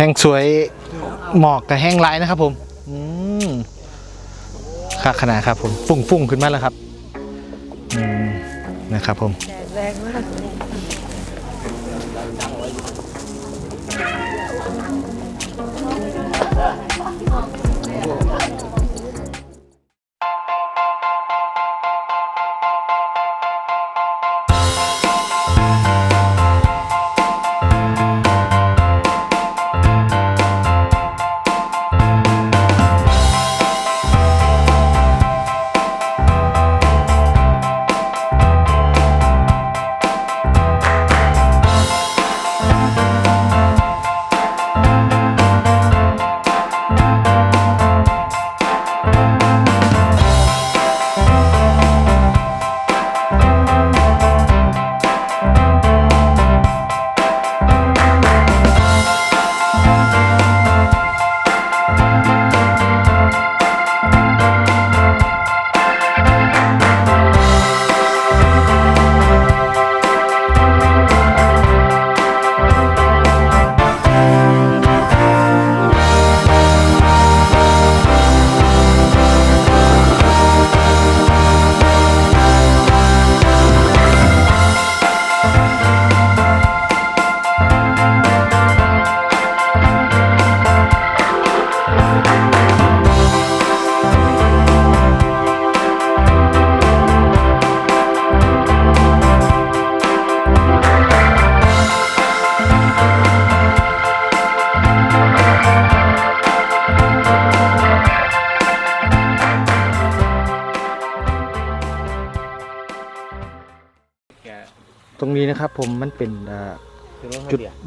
แห้งสวยหมอกกับแห้งไร้นะครับผมอืมค่าขนาดครับผมฟุ้งๆขึ้นมาแล้วครับอืมนะครับผมแดดแรงมาก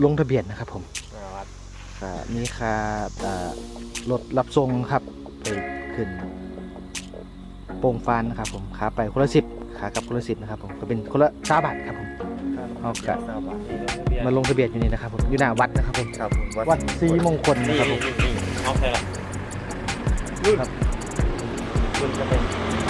ลงทะเบียนนะครับผมวัดอ่ามีค่าเอ่อรถรับส่งครับไปขึ้นโป่งฟานนะครับผมขาไปคนละสิบขากลับคนละสิบนะครับผมก็เป็นคนละสาบาทครับผมเอากะสามบาทนี่รถทะเบียนมาลงทะเบียนอยู่นี่นะครับผมอยู่หน้าวัดนะครับผมครับผมวัดศรีมงคลนี่นะครับผมนี่นี่เอาใครล่ะรุ่นครับรุ่นจะเป็นนี่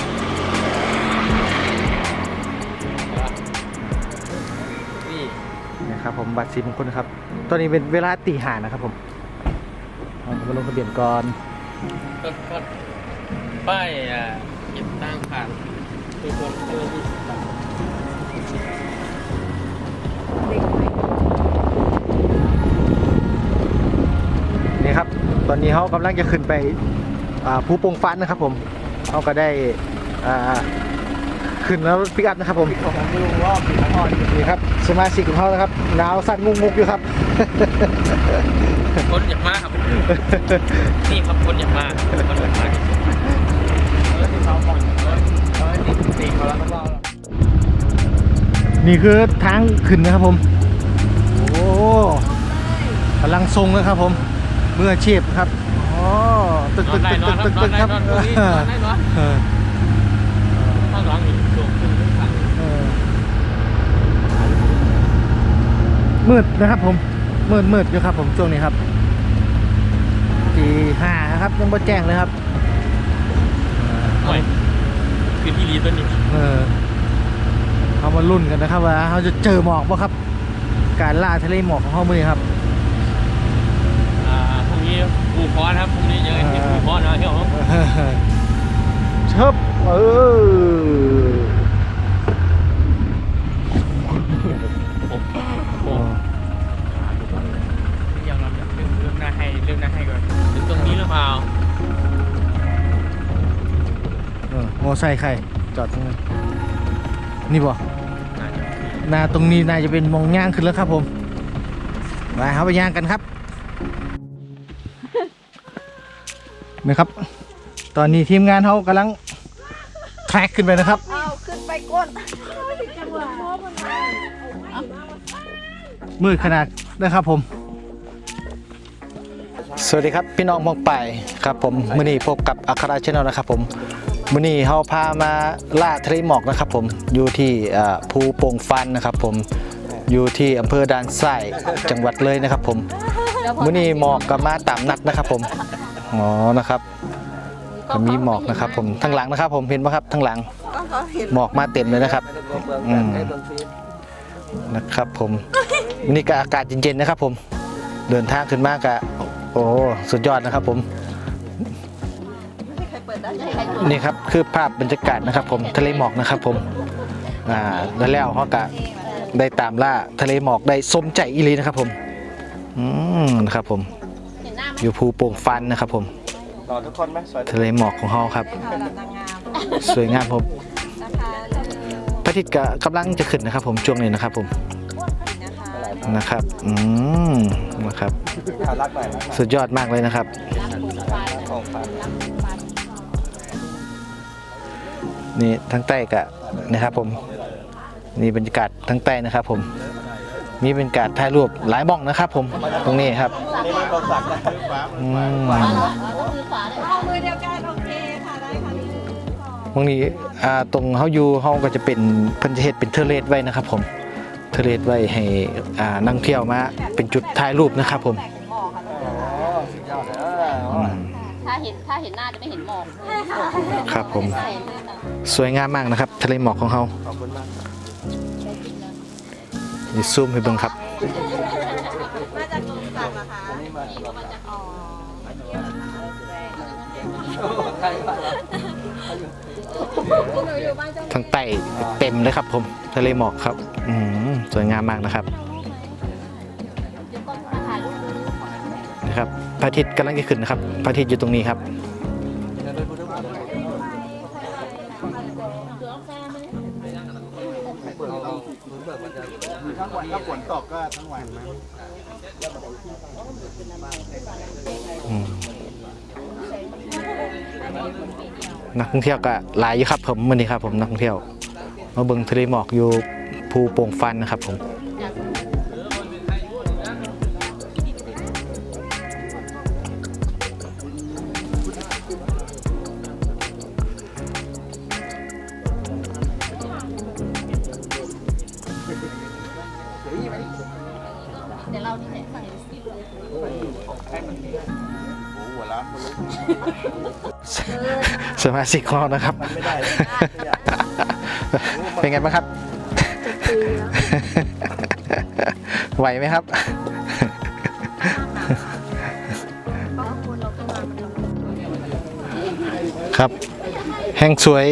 ครับผมวัดศรีมงคลนะครับ ตอนนี้เป็นเวลาตีห้านะครับผมเอามาลงทะเบียนก่อนก็ก็ป้ายอะเก็บตังค์ผ่านคือคนคนละยี่สิบบาทนี่ครับ ตอนนี้เขากำลังจะขึ้นไปอ่าภูโป่งฟานนะครับผมเขาก็ได้อ่า ขึ้นแล้วรถปิกอัพนะครับผมของลุงรอบสี่ของพ่อนี่ครับสมาชิกของเขานะครับหนาวสั่นงุกงุกอยู่ครับคนอยากมากครับนี่ครับคนอยากมากคนอยากมากแล้วที่เขาผ่อนร้อยร้อยสี่สิบสี่เขาแล้วก็เล่าแล้วนี่คือทางขึ้นนะครับผม โอ้กำลังทรงนะครับผมมืออาชีพครับอ๋อตึกนอตึนกได้ตึกนอนตึกนตึอนกได้ครับ นอนตรงนี้นอนได้นอน เออ ข้างหลังนี่สูงขึ้นขึ้นขัง เออ มืดนะครับผมมืดมืดอยู่ครับผมช่วงนี้ครับทีห้าครับยังบ่แจ้งเลยครับหน่อยคือที่รีตัวนี้เออเขามาลุ้นกันนะครับว่าเขาจะเจอหมอกป่ะครับ การล่าทะเลหมอกของเขามือนี้ครับอ่าพรุ่งนี้ปูพรครับพรุ่งนี้เจอกันที่ปูพรนะเที่ยวเชิบเออ ไซค์ใครจอดตรงนั้นนี่บ่น่าจะนาตรงนี้น่าจะเป็นมองย่างขึ้นแล้วครับผมไปครับไปย่างกันครับนะครับ ตอนนี้ทีมงานเขากำลังแทร็กขึ้นไปนะครับเอาขึ้นไปก้นจังหวะมืดขนาดนะครับผม สวัสดีครับพี่น้องมองไปครับผมมื่อนี้พบกับอัคราชแนลนะครับผม มื่อนี้เขาพามาล่าทะเลหมอกนะครับผมอยู่ที่ภูโป่งฟันนะครับผมอยู่ที่อำเภอด่านทรายจังหวัดเลยนะครับผมมื่อนี้หมอกกับมาตามนัดนะครับผมอ๋อนะครับมีหมอกนะครับผมทั้งหลังนะครับ ผมเห็นไหมครับทั้งหลังหมอกมาเต็มเลยนะครับอืมนะครับผมวันนี้ก็อากาศเย็นๆนะครับ ผมเดินทางขึ้นมากะโอ้สุดยอดนะครับผม นี่ครับคือภาพบรรยากาศนะครับ ผมทะเลหมอกนะครับ ผมอ่าแล้วแล้วเขาก็ได้ตามล่าทะเลหมอกได้สมใจอีหลีนะครับ ผมอืมนะครับผมเห็นหน้าไหมอยู่ภูโป่งฟันนะครับ ผมรอทุกคนไหมสวยทะเลหมอกของเขาครับค่ะนางงามสวยงามผมนะคะพระอาทิตย์ก็กำลังจะขึ้นนะครับ ผมช่วงนี้นะครับผมนะคะนะครับอืมนะครับขารักหน่อยนะสุดยอดมากเลยนะครับ ของฝากนี่ทั้งใต้กะนะครับผมนี่บรรยากาศทั้งใต้นะครับผมมีบรรยากาศถ่ายรูปหลายบ้องนะครับ ผมตรงนี้ครับนี่มันตัวสักนะอืมเอามือเดียวกันโอเคค่ะได้ค่ะนี่บางนี้อ่าตรงเฮาอยู่เฮาก็จะเป็นเพิ่นจะเฮ็ดเป็นเทอร์เลสไว้นะครับ ผมเทอร์เลสไว้ให้อ่านักท่องเที่ยวมา เป็นจุดถ่ายรูปนะครับผมแต่งหมอค่ะอ๋อสุดยอดเลยเออือมถ้าเห็นถ้าเห็นหน้าจะไม่เห็นหมอกครับผมใช่ลื่นอะ สวยงามมากนะครับ ทะเลหมอกของเฮาขอบคุณมากนี่ซูมให้เบิ่งครับมาจากกรุงจักรเหรอคะนี่มาอ๋อทั้งใต้เต็มเลยครับผม ทะเลหมอกครับ อืมสวยงามมากนะครับนะครับพระอาทิตย์กำลังจะขึ้นนะครับพระอาทิตย์อยู่ตรงนี้ครับ ก็ทั้งวันนะนักท่องเที่ยวก็หลายอยู่ครับผมวันนี้ครับผมนักท่องเที่ยวมาเบิ่งทะเลหมอกอยู่ภูโป่งฟันนะครับผม สมาชิกของเรานะครับไม่ได้เป็นไงบ้างครับ ไหวไหมครับ ครับ แห้งสวย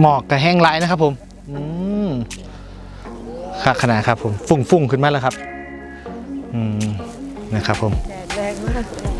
หมอกกับแห้งลายนะครับผม อืมค่าขนาดครับผมฟุ้งฟุ้งๆ ขึ้นมาแล้วครับ อืม นะครับผม แดดแรงมาก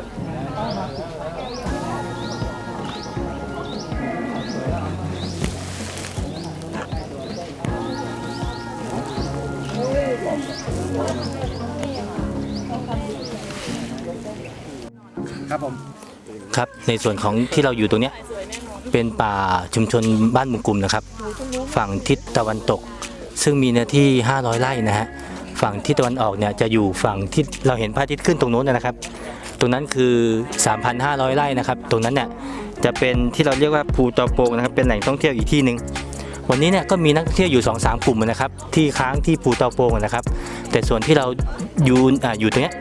ครับ ในส่วนของที่เราอยู่ตรงเนี้ยเป็นป่าชุมชนบ้านมุงกลุ่มนะครับ ฝั่งทิศตะวันตก ซึ่งมีเนื้อที่ 500 ไร่นะฮะฝั่งทิศตะวันออกเนี่ยจะอยู่ฝั่งที่เราเห็นพระอาทิตย์ขึ้นตรงโน้นนะครับ ตรงนั้นคือ 3,500 ไร่นะครับ ตรงนั้นเนี่ยจะเป็นที่เราเรียกว่าภูตอโปงนะครับเป็นแหล่งท่องเที่ยวอีกที่หนึ่งวันนี้เนี่ยก็มีนักท่องเที่ยวอยู่2อสกลุ่มนะครับที่ค้างที่ภูตอโปงนะครับ แต่ส่วนที่เราอยู่ออยู่ตรงเนี้ย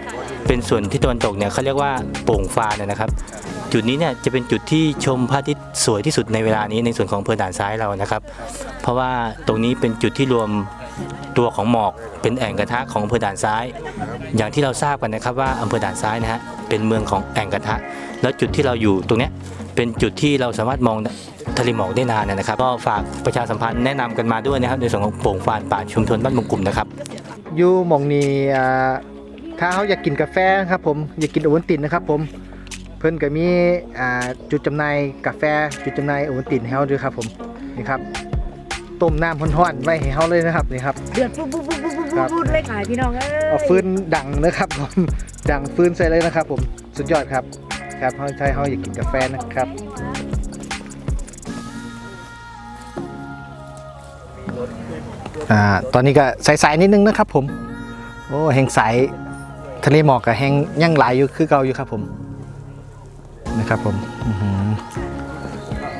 เป็นส่วนที่ตะวันตกเนี่ยเขาเรียกว่าโป่งฟานนะครับ จุดนี้เนี่ยจะเป็นจุดที่ชมพระอาทิตย์สวยที่สุดในเวลานี้ในส่วนของอำเภอด่านซ้ายเรานะครับ เพราะว่าตรงนี้เป็นจุดที่รวมตัวของหมอกเป็นแอ่งกระทะของอำเภอด่านซ้าย อย่างที่เราทราบกันนะครับว่าอำเภอด่านซ้ายนะฮะเป็นเมืองของแอ่งกระทะ แล้วจุดที่เราอยู่ตรงเนี้ยเป็นจุดที่เราสามารถมองทะเลหมอกได้นานนะครับ ก็ฝากประชาสัมพันธ์แนะนำกันมาด้วยนะครับในส่วนของโป่งฟานป่าชุมชนบ้านมงกลุ่มนะครับอยู่มองนี้อ่าถ้าเขาอยากกินกาแฟนะครับผมอยากกินโอวัลตินนะครับผม เพิ่นก็มีอ่าจุดจำหน่ายกาแฟจุดจำหน่ายโอวัลตินให้เขาด้วยครับผมนี่ครับต้มน้ำร้อนๆไว้ให้เขาเลยนะครับนี่ครับเดือดปุ๊บปุ๊บปุ๊บปุ๊บปุ๊บครับปุ๊บเลยขายพี่น้องเอ้ยเอาฟืนดังนะครับผมดังฟืนใส่เลยนะครับ ผมสุดยอดครับครับเขาใช้เขาอยากกินกาแฟนะครับอ่าตอนนี้ก็ใสๆนิดนึงนะครับ ผมโอ้แห่งใสทะเลหมอกกับแห่งยังไหลายอยู่คือเก่าอยู่ครับผม นะครับผม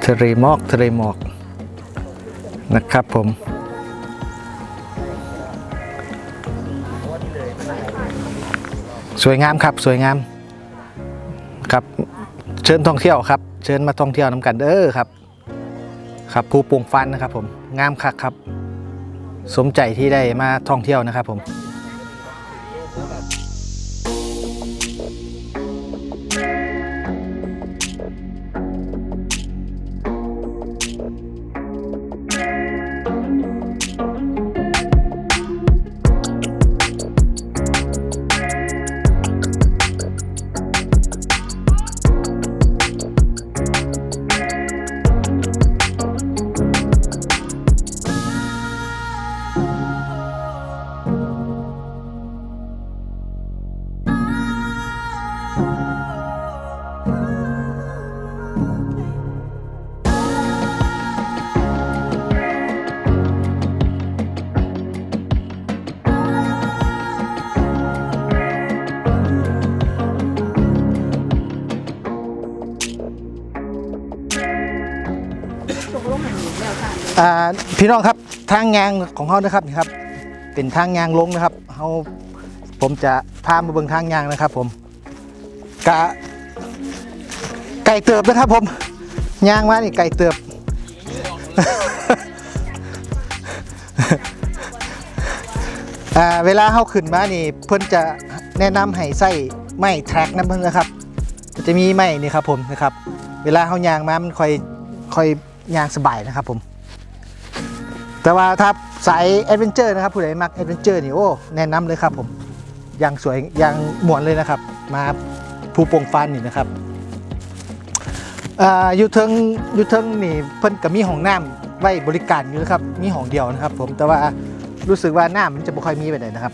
ทะเลหมอกทะเลหมอกนะครับผมสวยงามครับสวยงามครับ เชิญท่องเที่ยวครับ เชิญมาท่องเที่ยวน้ำกันเด้อครับ ครับภูปวงฟันนะครับผมงามคักครับ สมใจที่ได้มาท่องเที่ยวนะครับผม พี่น้องครับทางยางของเขานะครับนี่ครับ เป็นทางยางลงนะครับเขาผมจะพามาเบิ่งทางยางนะครับ ผมกะไก่เติบนะครับ ผมยางมานี่ไก่เติบเวลาเข้าขึ้นมานี่เพิ่อนจะแนะนำให้ใส่ไม้แทร็กนะเพิ่นนะครับจะมีไม้นี่ครับผมนะครับ เวลาเขายางมามันค่อยค่อยยางสบายนะครับผม แต่ว่าถ้าสายแอดเวนเจอร์นะครับผู้ใดมักแอดเวนเจอร์นี่โอ้แนะนำเลยครับผมย่างสวยย่างหมวนเลยนะครับ มาภูโป่งฟันนี่นะครับออยู่เทิงอยู่เทิงนี่เพิ่นก็มีห้องน้ำไว้บริการอยู่นะครับมีห้องเดียวนะครับ ผมแต่ว่ารู้สึกว่าน้ำมันจะไม่ค่อยมีไปไหนนะครับ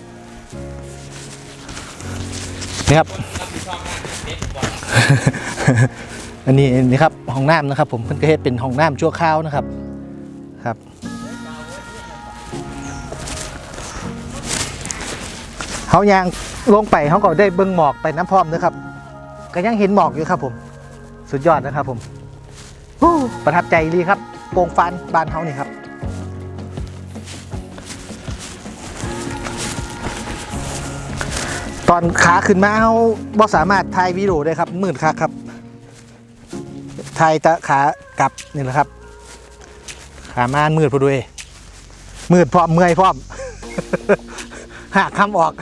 นี่ครับอันนี้นี่ครับห้องน้ำนะครับ ผมเพิ่นก็เฮ็ดเป็นห้องน้ำชั่วคราวนะครับครับ เขายางลงไปเขาก็ได้เบิ้งหมอกไปน้ำพร้อมนะครับ ก็ยังเห็นหมอกอยู่ครับผม สุดยอดนะครับผมประทับใจดีครับโป่งฟานบ้านเขานี่ครับตอนขาขึ้นมาเขาบ่สามารถถ่ายวิดีโอได้ครับมืดคักครับถ่ายตะขากลับนี่แหละครับ ขามามืดพอด้วยมืดพร้อมเมื่อยพร้อมหาคำออก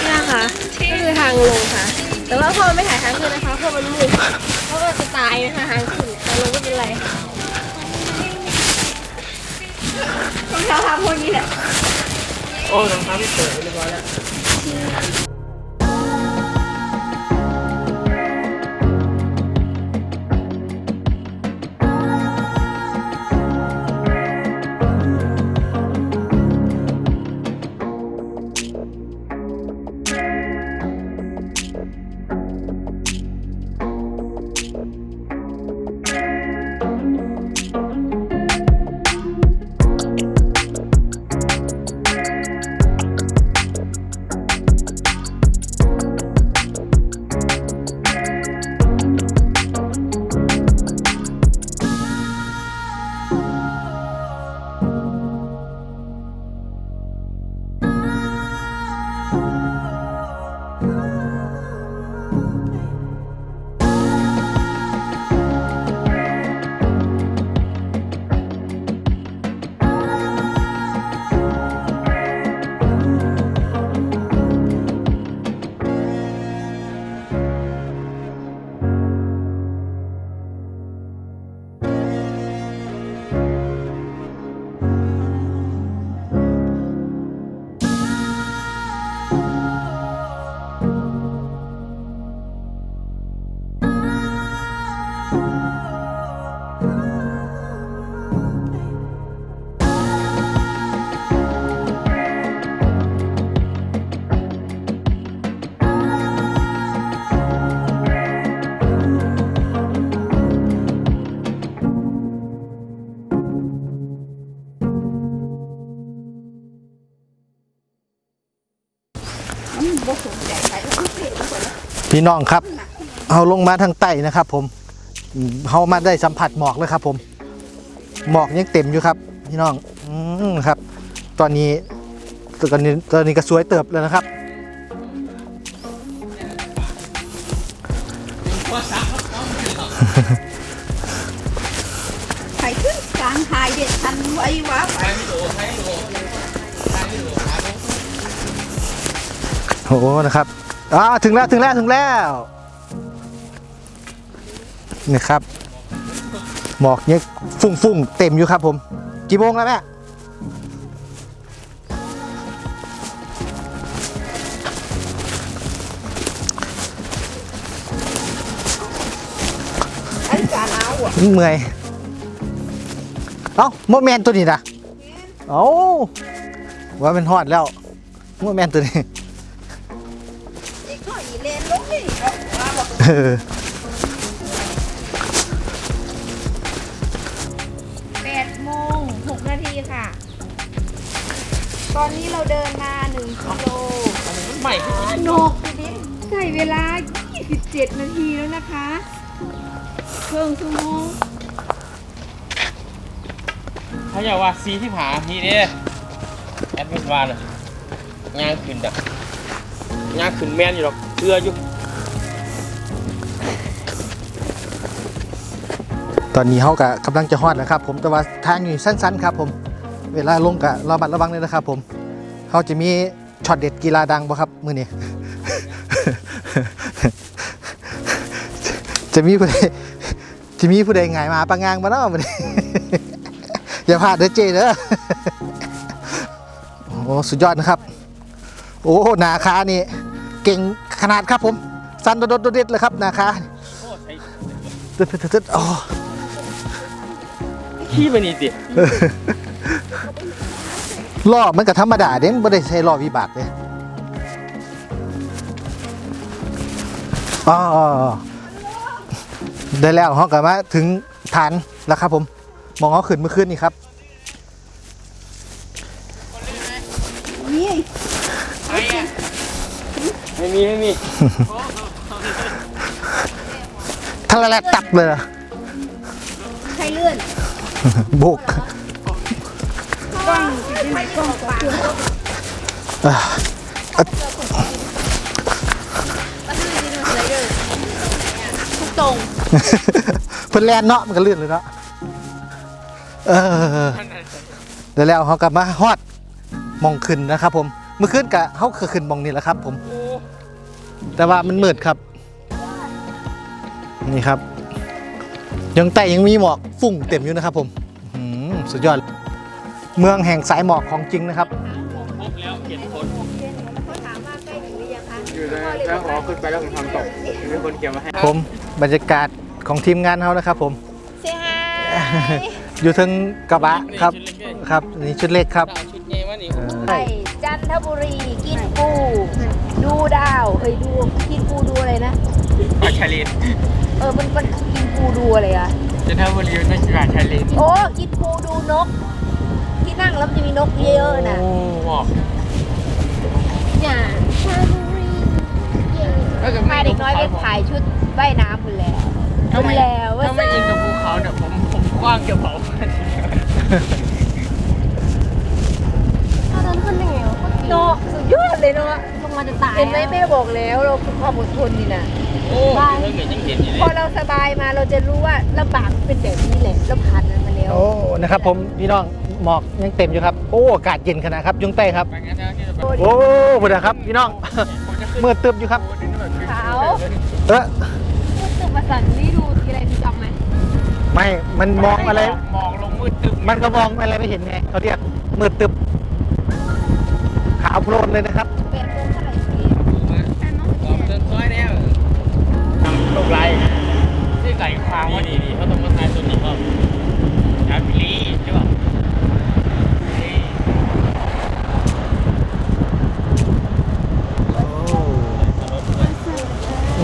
นี่นะคะก็คือทางลงค่ะ แต่ว่าพ่อไม่ถ่ายทางขึ้นนะคะเพราะมันมืดเพราะว่าจะตายนะคะทางขึ้นทางลงไม่เป็นไรรองเท้าทำพวกนี้แหละ โอ้รองเท้าพี่เปิดเรียบร้อยแล้ว พี่น้องครับเอาลงมาทางใต้นะครับ ผมอืมเขามาได้สัมผัสหมอกเลยครับ ผม หมอกยังเต็มอยู่ครับ พี่น้องอืมครับ ตอนนี้ตอนนี้ตอนนี้ก็สวยเติบแล้วนะครับใครขึ้นกลางหายเด็ดทันไว้วะโอ้โหนะครับ อ่าถึงแล้วถึงแล้วถึงแล้วนี่ครับ หมอกเนี่ยฟุ้งฟุ้งเต็มอยู่ครับผม กี่โมงแล้วแม่ไอ้จานเอาอะเมื่อย เอ้าโมแมนตัวนี้นะเอ้าว่าเป็นฮอดแล้วโมแมนตัวนี้ เออแปดโมงหกนาทีค่ะ ตอนนี้เราเดินมาหนึ่งกิโลมันใหม่นกพี่ดินใช้เวลา 27 นาทีแล้วนะคะครึ่งชั่วโมงถ้าอยากว่าซีที่ผาทีนี้แอดมินวานอะย่างขึ้นดักย่างขึ้นแมนอยู่หรอก เชื่ออยู่ ตอนนี้เขากะกำลังจะฮอดนะครับ ผมแต่ว่าทางอยู่สั้นๆครับ ผม เวลาลงกะระมัดระวังเลยนะครับ ผมเขาจะมีช็อตเด็ดกีฬาดังบ่ครับมือนี้ จะมีผู้ใดจะมีผู้ใดไงายมาปังางมาเนาะมือนี้ อย่าพลาดเด้อเจเด้อ โอ้สุดยอดนะครับ โอ้หนาคานี่ เก่ง ขนาดครับผมสันโดดๆเด็ดเลยครับนาคาโอ้ใช้ตึ๊ดๆๆๆโอ้ขี้ไปนี่สิล้อมันก็ธรรมดาเด้ไม่ได้ใช้ล้อวิบากเลยอ๋อได้แล้วเขากลับมาถึงฐานแล้วครับผม มองเขาขึ้นเมื่อคืนนี่ครับ นี่ ไม่มีไม่มีทะเลตับเลยอะใครเลื่อนบุกกล้องไม่กล้องปากอะทุกตรงเพิ่นแลนเนาะมันก็เลื่อนเลยเนาะเออได้แล้วเขากลับมาฮอดมองขึ้นนะครับผมเมื่อคืนกะเขาเคยขึ้นมองนี่แหละครับผม แต่ว่ามันมืดครับ นี่ครับ ยังแต่ยังมีหมอกฝุ่งเต็มอยู่นะครับผมอื้อหือสุดยอด เมืองแห่งสายหมอกของจริงนะครับครบแล้วเจ็ดคนเขาถามว่าใกล้ถึงหรือยังคะอยู่ในถ้าหอขึ้นไปแล้วผมทำตกมีคนเกี่ยวมาให้ผมบรรยากาศของทีมงานเขานะครับผมเสียหายอยู่ทั้งกระบะครับครับนี่ชุดเล็กครับเอาชุดเงี้ยมานี่เออไปจันทบุรีกินปู ดูดาวเฮ้ยดูกินปูดูอะไรนะ ปลาชาลินเออมันมันกินปูดูอะไรอะจันทบุรีไม่ใช่ปลาชาลินโอ้กินปูดูนก ที่นั่งแล้วมันจะมีนกเยอะๆนะโอ้บอกอย่าชาบุรีเย่ถ้าเกิดพาเด็กน้อยไปถ่ายชุดว่ายน้ำหมดแล้วถ้าไม่แล้วว่าถ้าไม่อินกับภูเขาเนี่ยผมผมกว้างเกี่ยวเผาตอนนั้นคนยังไงวะเนาะสุดยอดเลยเนาะ ลงมาจะตายเห็นไหมแม่บอกแล้วเราคือความอดทนนี่นะโอ้เรื่องเงี้ยยังเห็นอยู่เลพอยเราสบายมาเราจะรู้ว่าลำบากเป็นแบบนี้แหละเราผ่านมันมาแล้วโอ้ นะครับผมพี่น้องหมอกยังเต็มอยู่ครับ โอ้อากาศเย็นขนาดครับยุงเต้ครับ ไปงั้นนะที่จะไปโอ้บุดครับพี่น้อง ผมจะขึ้นมืดตึบอยู่ครับขาวเออตึกมาสั่นนี่ดูทีไรพี่จำไหมไม่ มันมองอะไร มองลงมืดตึ๊บมันก็มองอะไรไม่เห็นไงเขาเรียกมืดตึบขาวโพลนเลยนะครับแปดโมงเท่าไหร่สิ ออกเดินซอยแล้วทำลูกไร ที่ไหลควางว่านี่นี่เขาต้องมาทายตัวนี้ก็ยาพิลีใช่ป่ะนี่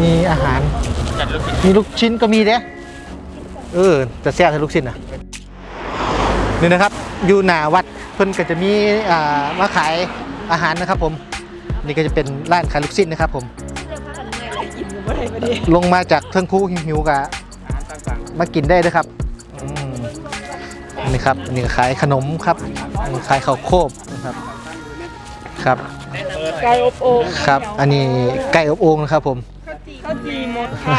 มีอาหาร จัดลูกศิษย์มีลูกชิ้นก็มีเด้เออแต่แซ่บแต่ลูกชิ้นนะนี่นะครับ อยู่หน้าวัดเพิ่นก็จะมีอ่ามาขายอาหารนะครับผม นี่ก็จะเป็นร้านขายลูกชิ้นนะครับผมเรื่องพักกันเมื่อยเลยกินกับอะไรมาดิลงมาจากเทิงคูหิวๆกะอาหารต่าง มากินได้ด้วยครับอืมนี่ครับอันนี่ขายขนมครับอันนี้ขายข้าวโคบนะครับ ครับไก่อบโอ่งครับ อันนี้ไก่อบโอ่งนะครับผมข้าวจีหมดค่ะ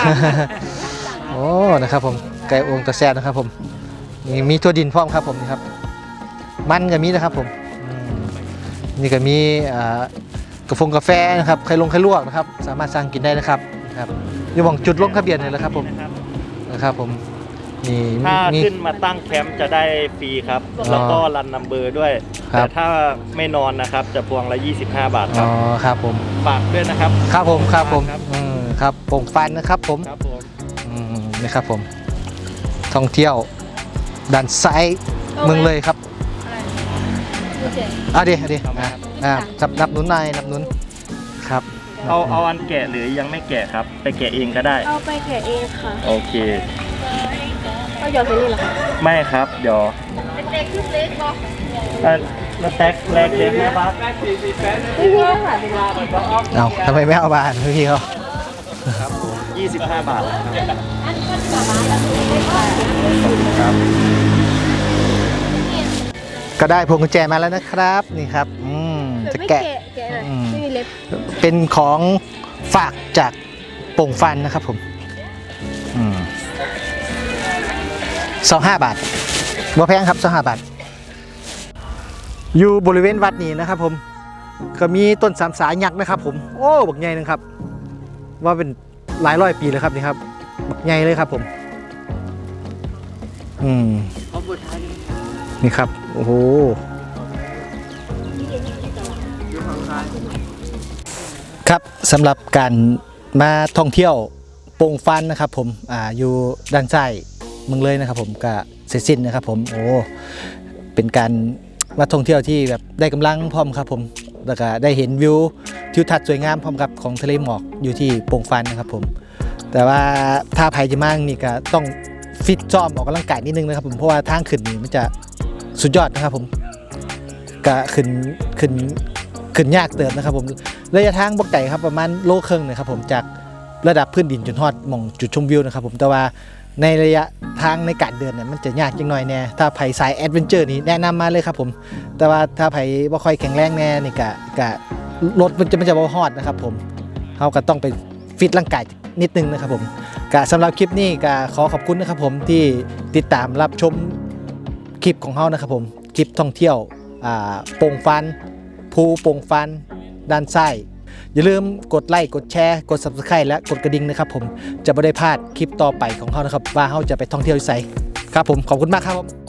โอ้นะครับผมไก่อบโอ่งตะแซ่บนะครับผมนี่มีตัวดินพร้อมครับผมนี่ครับ มันก็มีนะครับผมอืมนี่ก็มีอ่ากาแฟกาแฟนะครับไข่ลงไข่ลวกนะครับ สามารถสั่งกินได้นะครับครับอยู่หว่องจุดลงทะเบียนเลยแหละครับผม นะครับนะครับผมนี่ถ้ามี ขึ้นมาตั้งแคมป์จะได้ฟรีครับ อ๋อแล้วก็รันนัมเบอร์ด้วย ครับ แต่ถ้าไม่นอนนะครับจะพวงละ 25 บาทคอ๋รัอบครับผม ฝากด้วยนะครับ ครับผมครับผมครับ อืมครับโป่งฟันนะครับผมครับผมอืมนี่ครับผม ท่องเที่ยวด้านซ้ายเมืองเลยครับเอาดิเอาดิอะอ่าจับนับหนุนหน่อยนับหนุนครับ เอาเอาอันแกะหรือยังไม่แกะครับ ไปแกะเองก็ได้ เอาไปแกะเองค่ะโอเคก็หยอดไปนี่เหรอคะไม่ครับเดี๋ยวเล็กๆเล็กๆเออแล้วแท็กแรกเล็กนะครับไม่มีค่ะเอาทำไมไม่เอาบานพี่เขา25 บาทครับก็ได้พวงกุญแจมาแล้วนะครับ นี่ครับ อืมแบบจะไม่แกะแกะ แกะหน่อยอืมไม่มี เล็บเป็นของฝากจากโป่งฟันนะครับผมสองห้าบาทบ่แพงครับสองห้าบาท อยู่บริเวณวัดนี้นะครับ ผม ก็มีต้นสามสายยักษ์นะครับ ผม โอ้บักใหญ่นึงครับ ว่าเป็นหลายร้อยปีเลยครับนี่ครับบักใหญ่เลยครับ ผม อืมนี่ครับ โอ้โห ครับสำหรับการมาท่องเที่ยวโป่งฟันนะครับผมอ่าอยู่ด้านซ้ายเมืองเลยนะครับผมก็เสร็จสิ้นนะครับผมโอ้เป็นการมาท่องเที่ยวที่แบบได้กำลังพร้อมครับผมแล้วก็ได้เห็นวิวทิวทัศน์สวยงามพร้อมกับของทะเลหมอกอยู่ที่โป่งฟันนะครับผม แต่ว่าถ้าภัยจะมากนี่ก็ต้องฟิตซ้อมออกกำลังกายนิดนึงนะครับผมเพราะว่าทางขึ้นนี่มันจะสุดยอดนะครับผมก็ขึ้นขึ้นขึ้นยากเติมนะครับผม ระยะทางบกไก่ครับประมาณโลครึ่งนะครับผมจากระดับพื้นดินจนฮอดมองจุดชมวิวนะครับผมแต่ว่าในระยะทางในการเดินเนี่ยมันจะยากจังหน่อยแน่ถ้าไผสายแอดเวนเจอร์นี่แนะนำมาเลยครับผม แต่ว่าถ้าไผบ่ค่อยแข็งแรงแน่นี่กะกะรถมันจะมันจะบ่ฮอดนะครับผมเขาก็ต้องไปฟิตร่างกายนิดนึงนะครับผมกะสำหรับคลิปนี้กะขอขอบคุณนะครับผมที่ติดตามรับชมคลิปของเขานะครับผมคลิปท่องเที่ยวอ่าโป่งฟันภูโป่งฟัน ด้านซ้าย อย่าลืมกดไลค์กดแชร์ กด subscribe และกดกระดิ่งนะครับผมจะไม่ได้พลาดคลิปต่อไปของเขานะครับว่าเขาจะไปท่องเที่ยวที่ไสครับผมขอบคุณมากครับผม